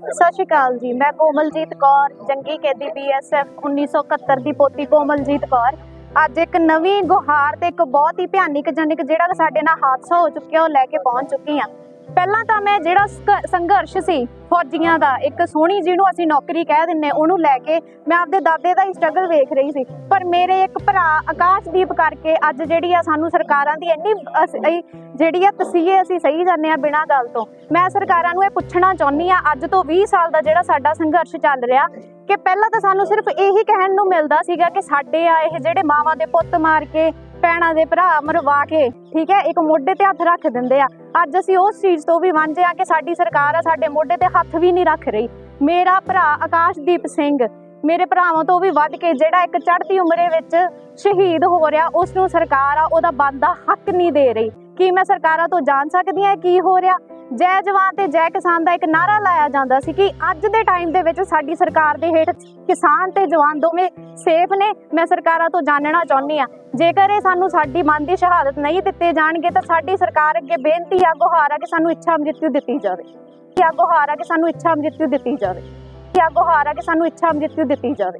ਸਤਿ ਸ਼੍ਰੀ ਅਕਾਲ ਜੀ, ਮੈਂ ਕੋਮਲਜੀਤ ਕੌਰ, ਜੰਗੀ ਕੈਦੀ ਬੀਐਸਐਫ 1971 ਦੀ ਪੋਤੀ ਕੋਮਲਜੀਤ ਕੌਰ। ਅੱਜ ਇੱਕ ਨਵੀਂ ਗੁਹਾਰ ਤੇ ਇੱਕ ਬਹੁਤ ਹੀ ਭਿਆਨਕ ਜਨਕ ਜਿਹੜਾ ਸਾਡੇ ਨਾਲ ਹਾਦਸਾ ਹੋ ਚੁੱਕਿਆ, ਉਹ ਲੈ ਕੇ ਪਹੁੰਚ ਚੁੱਕੀ ਆ ਪਹਿਲਾਂ ਤਾਂ ਮੈਂ ਜਿਹੜਾ ਸੰਘਰਸ਼ ਸੀ ਫੌਜੀਆਂ ਦਾ, ਇੱਕ ਸੋਹਣੀ ਜਿਹਨੂੰ ਅਸੀਂ ਨੌਕਰੀ ਕਹਿ ਦਿੰਨੇ ਉਹਨੂੰ ਲੈ ਕੇ ਮੈਂ ਆਪਦੇ ਦਾਦੇ ਦਾ ਹੀ ਸਟਰਗਲ ਵੇਖ ਰਹੀ ਸੀ। ਪਰ ਮੇਰੇ ਇੱਕ ਭਰਾ ਆਕਾਸ਼ਦੀਪ ਕਰਕੇ ਅੱਜ ਜਿਹੜੀ ਆ ਸਾਨੂੰ ਸਰਕਾਰਾਂ ਦੀ ਇੰਨੀ ਜਿਹੜੀ ਆ ਤਸੀਹੇ ਅਸੀਂ ਸਹੀ ਜਾਂਦੇ ਆ ਬਿਨਾਂ ਗੱਲ ਤੋਂ। ਮੈਂ ਸਰਕਾਰਾਂ ਨੂੰ ਇਹ ਪੁੱਛਣਾ ਚਾਹੁੰਦੀ ਆ ਅੱਜ ਤੋਂ 20 ਸਾਲ ਦਾ ਜਿਹੜਾ ਸਾਡਾ ਸੰਘਰਸ਼ ਚੱਲ ਰਿਹਾ, ਕਿ ਪਹਿਲਾਂ ਤਾਂ ਸਾਨੂੰ ਸਿਰਫ ਇਹੀ ਕਹਿਣ ਨੂੰ ਮਿਲਦਾ ਸੀਗਾ ਕਿ ਸਾਡੇ ਆ ਇਹ ਜਿਹੜੇ ਮਾਵਾਂ ਦੇ ਪੁੱਤ ਮਾਰ ਕੇ ਭੈਣਾਂ ਦੇ ਭਰਾ ਮਰਵਾ ਕੇ, ਠੀਕ ਹੈ? ਇੱਕ ਮੋਢੇ ਤੇ ਹੱਥ ਰੱਖ ਦਿੰਦੇ ਆ। ਅੱਜ ਅਸੀਂ ਉਸ ਚੀਜ਼ ਤੋਂ ਵੀ ਵਾਂਝੇ ਆ ਕਿ ਸਾਡੀ ਸਰਕਾਰ ਆ, ਸਾਡੇ ਮੋਢੇ ਤੇ ਹੱਥ ਵੀ ਨਹੀਂ ਰੱਖ ਰਹੀ। ਮੇਰਾ ਭਰਾ ਆਕਾਸ਼ਦੀਪ ਸਿੰਘ, ਮੇਰੇ ਭਰਾਵਾਂ ਤੋਂ ਵੀ ਵੱਧ ਕੇ ਜਿਹੜਾ ਇੱਕ ਚੜ੍ਹਦੀ ਉਮਰੇ ਵਿੱਚ ਸ਼ਹੀਦ ਹੋ ਰਿਹਾ ਉਸ ਨੂੰ ਸਰਕਾਰ ਆ, ਉਹਦਾ ਬਣਦਾ ਹੱਕ ਨਹੀਂ ਦੇ ਰਹੀ। ਕੀ ਮੈਂ ਸਰਕਾਰਾਂ ਤੋਂ ਜਾਣ ਸਕਦੀ ਹਾਂ ਕੀ ਹੋ ਰਿਹਾ? ਜੈ ਜਵਾਨ ਤੇ ਜੈ ਕਿਸਾਨ ਦਾ ਇੱਕ ਨਾਰਾ ਲਾਇਆ ਜਾਂਦਾ ਸੀ ਕਿ ਅੱਜ ਦੇ ਟਾਈਮ ਦੇ ਵਿੱਚ ਸਾਡੀ ਸਰਕਾਰ ਦੇ ਹੇਠ ਕਿਸਾਨ ਤੇ ਜਵਾਨ ਦੋਵੇਂ ਸੇਫ ਨੇ। ਮੈਂ ਸਰਕਾਰਾਂ ਤੋਂ ਜਾਣਨਾ ਚਾਹੁੰਦੀ ਆ ਜੇਕਰ ਇਹ ਸਾਨੂੰ ਸਾਡੀ ਮਨ ਦੀ ਸ਼ਹਾਦਤ ਨਹੀਂ ਦਿੱਤੇ ਜਾਣਗੇ, ਤਾਂ ਸਾਡੀ ਸਰਕਾਰ ਅੱਗੇ ਬੇਨਤੀ ਆ ਗੁਹਾਰ ਆ ਕਿ ਸਾਨੂੰ ਇੱਛਾ ਮ੍ਰਿਤੂ ਦਿੱਤੀ ਜਾਵੇ। ਆ ਗੁਹਾਰ ਆ ਕਿ ਸਾਨੂੰ ਇੱਛਾ ਮ੍ਰਿਤੂ ਦਿੱਤੀ ਜਾਵੇ। ਆ ਗੁਹਾਰ ਆ ਕਿ ਸਾਨੂੰ ਇੱਛਾ ਮ੍ਰਿਤੂ ਦਿੱਤੀ ਜਾਵੇ।